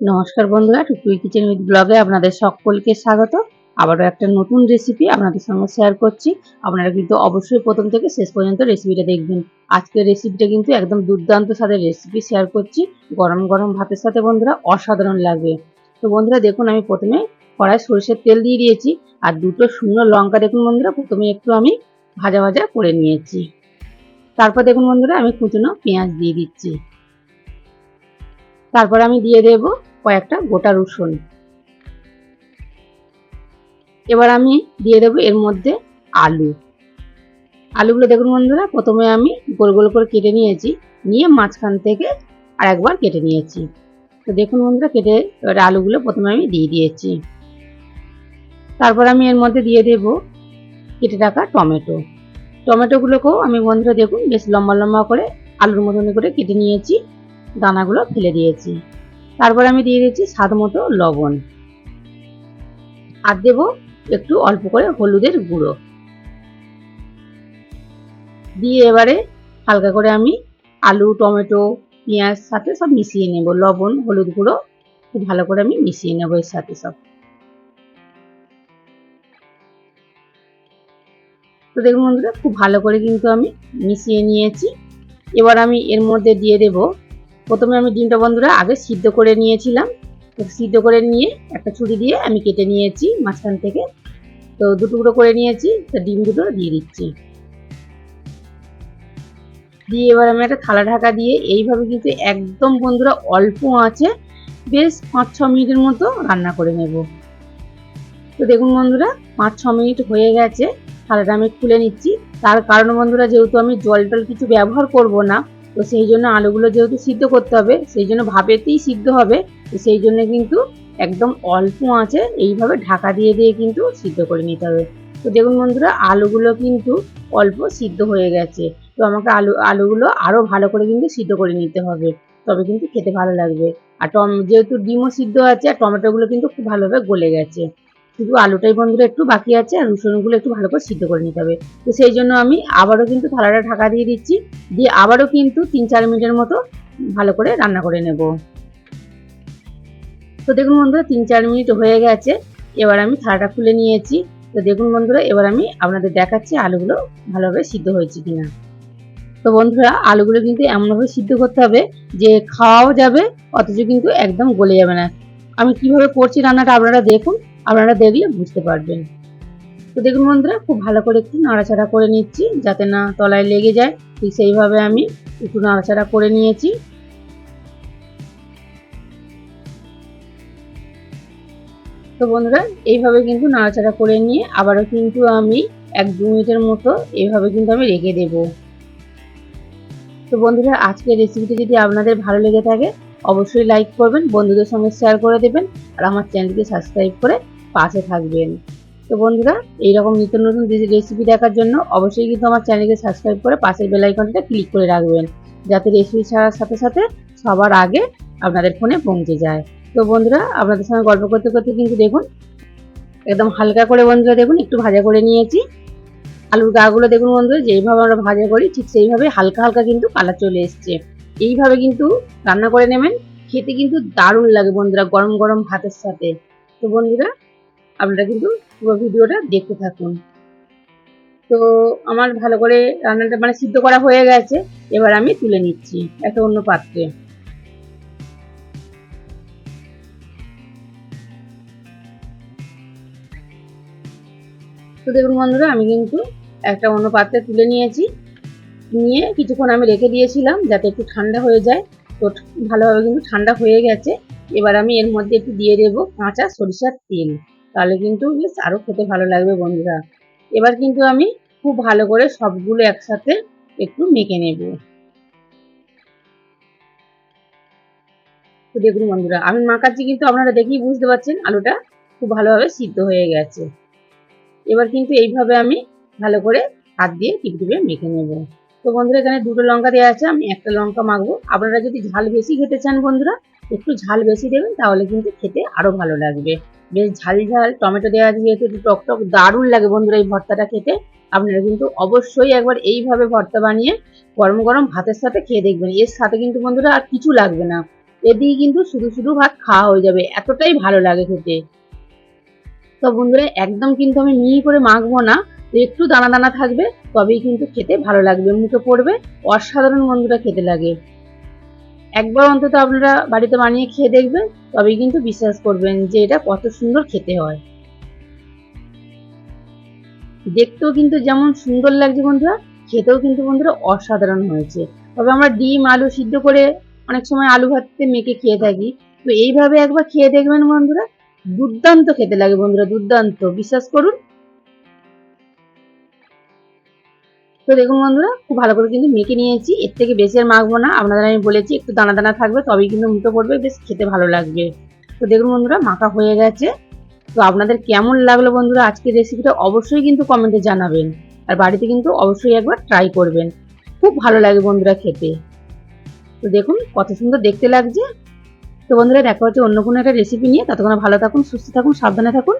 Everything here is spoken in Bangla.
নমস্কার বন্ধুরা টুকুই কিচেন উইথ ব্লগে আপনাদের সকলকে স্বাগত। আবারও একটা নতুন রেসিপি আপনাদের সঙ্গে শেয়ার করছি। আপনারা কিন্তু অবশ্যই প্রথম থেকে শেষ পর্যন্ত রেসিপিটা দেখবেন। আজকের রেসিপিটা কিন্তু একদম দুর্দান্ত স্বাদের রেসিপি শেয়ার করছি। গরম গরম ভাতের সাথে বন্ধুরা অসাধারণ লাগবে। তো বন্ধুরা, দেখুন আমি প্রথমে কড়াই সরষের তেল দিয়ে দিয়েছি। আর দুটো শুকনো লঙ্কা দেখুন বন্ধুরা, প্রথমে একটু আমি ভাজা ভাজা করে নিয়েছি। তারপর দেখুন বন্ধুরা, আমি কুচনো পেঁয়াজ দিয়ে দিচ্ছি। তারপর আমি দিয়ে দেব কয়েকটা গোটা রসুন। এবার আমি দিয়ে দেবো এর মধ্যে আলু। আলুগুলো দেখুন বন্ধুরা, প্রথমে আমি গোল গোল করে কেটে নিয়েছি, নিয়ে মাঝখান থেকে আর একবার কেটে নিয়েছি। তো দেখুন বন্ধুরা, কেটে এবার আলুগুলো প্রথমে আমি দিয়ে দিয়েছি। তারপর আমি এর মধ্যে দিয়ে দেব কেটে রাখা টমেটো। টমেটোগুলোকেও আমি বন্ধুরা দেখুন, বেশ লম্বা লম্বা করে আলুর মতন করে কেটে নিয়েছি, দানাগুলো ফেলে দিয়েছি। তারপর আমি দিয়ে দিয়েছি স্বাদ মতো লবণ। আর দেবো একটু অল্প করে হলুদের গুঁড়ো। দিয়ে এবারে হালকা করে আমি আলু, টমেটো, পেঁয়াজ সাথে সব মিশিয়ে নেব। লবণ, হলুদ গুঁড়ো খুব ভালো করে আমি মিশিয়ে নেব এর সাথে সব। তো দেখুন বন্ধুরা, খুব ভালো করে কিন্তু আমি মিশিয়ে নিয়েছি। এবার আমি এর মধ্যে দিয়ে দেব প্রথমে আমি ডিমটা বন্ধুরা আগে সিদ্ধ করে নিয়েছিলাম। সিদ্ধ করে নিয়ে একটা ছুরি দিয়ে আমি কেটে নিয়েছি মাঝখান থেকে। তো দু টুকরো করে নিয়েছি, তো ডিম দুটো দিয়ে দিচ্ছি। দিয়ে এবার আমি একটা থালা ঢাকা দিয়ে এইভাবে কিন্তু একদম বন্ধুরা অল্প আছে বেশ পাঁচ ছ মিনিটের মতো রান্না করে নেব। তো দেখুন বন্ধুরা পাঁচ ছ মিনিট হয়ে গেছে, থালাটা আমি খুলে নিচ্ছি। তার কারণ বন্ধুরা যেহেতু আমি জল টল কিছু ব্যবহার করব না তো সেই জন্য আলুগুলো যেহেতু সিদ্ধ করতে হবে, সেই জন্য ভাবেতেই সিদ্ধ হবে। তো সেই জন্য কিন্তু একদম অল্প আছে এইভাবে ঢাকা দিয়ে দিয়ে কিন্তু সিদ্ধ করে নিতে হবে। তো দেখুন বন্ধুরা, আলুগুলো কিন্তু অল্প সিদ্ধ হয়ে গেছে। তো আমাকে আলু, আলুগুলো আরও ভালো করে কিন্তু সিদ্ধ করে নিতে হবে। তবে কিন্তু খেতে ভালো লাগবে। আর টম, যেহেতু ডিমও সিদ্ধ আছে, আর টমেটোগুলো কিন্তু খুব ভালোভাবে গলে গেছে। শুধু আলুটাই বন্ধুরা একটু বাকি আছে, আর রসুনগুলো একটু ভালো করে সিদ্ধ করে নিতে হবে। তো সেই জন্য আমি আবারও কিন্তু থালাটা ঢাকা দিয়ে দিচ্ছি, দিয়ে আবারও কিন্তু তিন চার মিনিটের মতো ভালো করে রান্না করে নেব। তো দেখুন বন্ধুরা, তিন চার মিনিট হয়ে গেছে, এবার আমি থালাটা খুলে নিয়েছি। তো দেখুন বন্ধুরা, এবার আমি আপনাদের দেখাচ্ছি আলুগুলো ভালোভাবে সিদ্ধ হয়েছে কিনা। তো বন্ধুরা, আলুগুলো কিন্তু এমনভাবে সিদ্ধ করতে হবে যে খাওয়াও যাবে, অথচ কিন্তু একদম গলে যাবে না। আমি কীভাবে করছি রান্নাটা আপনারা দেখুন। আপনারা দেখলে বুঝতে পারবেন। তো দেখুন বন্ধুরা, খুব ভালো করে একটু নাড়াচাড়া করে নিচ্ছি যাতে না তলায় লেগে যায়। ঠিক সেইভাবে আমি একটু নাড়াচাড়া করে নিয়েছি। তো বন্ধুরা, এইভাবে কিন্তু নাড়াচাড়া করে নিয়ে আবারও কিন্তু আমি এক দু মিনিটের মতো এইভাবে কিন্তু আমি রেখে দেব। তো বন্ধুরা, আজকের রেসিপিটি যদি আপনাদের ভালো লেগে থাকে, অবশ্যই লাইক করবেন, বন্ধুদের সঙ্গে শেয়ার করে দেবেন, আর আমার চ্যানেলকে সাবস্ক্রাইব করে পাশে থাকবেন। তো বন্ধুরা, এইরকম নিত্য নতুন রেসিপি দেখার জন্য অবশ্যই কিন্তু আমার চ্যানেলকে সাবস্ক্রাইব করে পাশের বেল আইকনটা ক্লিক করে রাখবেন, যাতে রেসিপি ছাড়ার সাথে সাথে সবার আগে আপনাদের ফোনে পৌঁছে যায়। তো বন্ধুরা, আপনাদের সঙ্গে গল্প করতে করতে কিন্তু দেখুন, একদম হালকা করে বন্ধুরা দেখুন, একটু ভাজা করে নিয়েছি। আলুর গাগুলো দেখুন বন্ধুরা, যেইভাবে আমরা ভাজা করি, ঠিক সেইভাবে হালকা হালকা কিন্তু কালার চলে এসছে। এইভাবে কিন্তু রান্না করে নেবেন, খেতে কিন্তু দারুণ লাগে বন্ধুরা, গরম গরম ভাতের সাথে। তো বন্ধুরা আপনারা কিন্তু পুরো ভিডিওটা দেখতে থাকুন। তো আমার ভালো করে রান্নাটা মানে সিদ্ধ করা হয়ে গেছে, এবার আমি তুলে নিচ্ছি একটা অন্য পাত্রে। তো দেখুন বন্ধুরা, আমি কিন্তু একটা অন্য পাত্রে তুলে নিয়েছি। নিয়ে কিছুক্ষণ আমি রেখে দিয়েছিলাম যাতে একটু ঠান্ডা হয়ে যায়। তো ভালোভাবে কিন্তু ঠান্ডা হয়ে গেছে। এবার আমি এর মধ্যে একটু দিয়ে দেবো কাঁচা সরিষার তেল। তাহলে কিন্তু আরও খেতে ভালো লাগবে বন্ধুরা। এবার কিন্তু আমি খুব ভালো করে সবগুলো একসাথে একটু মেখে নেব। দেখুন বন্ধুরা, আমি মাখাচ্ছি কিন্তু আপনারা দেখেই বুঝতে পারছেন আলুটা খুব ভালোভাবে সিদ্ধ হয়ে গেছে। এবার কিন্তু এইভাবে আমি ভালো করে হাত দিয়ে টিপটিপে মেখে নেব। তো বন্ধুরা, এখানে দুটো লঙ্কা দেওয়া আছে, আমি একটা লঙ্কা মাখবো। আপনারা যদি ঝাল বেশি খেতে চান বন্ধুরা, একটু ঝাল বেশি দেবেন, তাহলে কিন্তু খেতে আরও ভালো লাগবে। বেশ ঝাল ঝাল টমেটো দেওয়া আছে যেহেতু একটু টক টক দারুণ লাগে বন্ধুরা এই ভর্তাটা খেতে। আপনারা কিন্তু অবশ্যই একবার এইভাবে ভর্তা বানিয়ে গরম গরম ভাতের সাথে খেয়ে দেখবেন। এর সাথে কিন্তু বন্ধুরা আর কিছু লাগবে না। এদিকে কিন্তু শুধু শুধু ভাত খাওয়া হয়ে যাবে। এতটাই ভালো লাগে খেতে। তো বন্ধুরা একদম কিন্তু আমি মিহি করে মাখবো না। একটু দানা দানা থাকবে, তবেই কিন্তু খেতে ভালো লাগবে। মুখে পড়বে, অসাধারণ বন্ধুরা খেতে লাগে। একবার অন্তত আপনারা বাড়িতে বানিয়ে খেয়ে দেখবেন, তবেই কিন্তু বিশ্বাস করবেন যে এটা কত সুন্দর খেতে হয়। দেখতেও কিন্তু যেমন সুন্দর লাগছে বন্ধুরা, খেতেও কিন্তু বন্ধুরা অসাধারণ হয়েছে। তবে আমরা ডিম, আলু সিদ্ধ করে অনেক সময় আলু ভাতে মেখে খেয়ে থাকি, তো এইভাবে একবার খেয়ে দেখবেন বন্ধুরা, দুর্দান্ত খেতে লাগে বন্ধুরা, দুর্দান্ত। বিশ্বাস করুন তো দেখুন বন্ধুরা, খুব ভালো করে কিন্তু মেখে নিয়েছি। এর থেকে বেশি আর মাখবো না। আপনাদের আমি বলেছি, একটু দানা দানা থাকবে, তবেই কিন্তু মুখে পড়বে, বেশ খেতে ভালো লাগবে। তো দেখুন বন্ধুরা, মাখা হয়ে গেছে। তো আপনাদের কেমন লাগল বন্ধুরা আজকের রেসিপিটা অবশ্যই কিন্তু কমেন্টে জানাবেন। আর বাড়িতে কিন্তু অবশ্যই একবার ট্রাই করবেন। খুব ভালো লাগে বন্ধুরা খেতে। তো দেখুন, কত সুন্দর দেখতে লাগছে। তো বন্ধুরা, দেখা হচ্ছে অন্য কোনো একটা রেসিপি নিয়ে। ততক্ষণ ভালো থাকুন, সুস্থ থাকুন, সাবধানে থাকুন।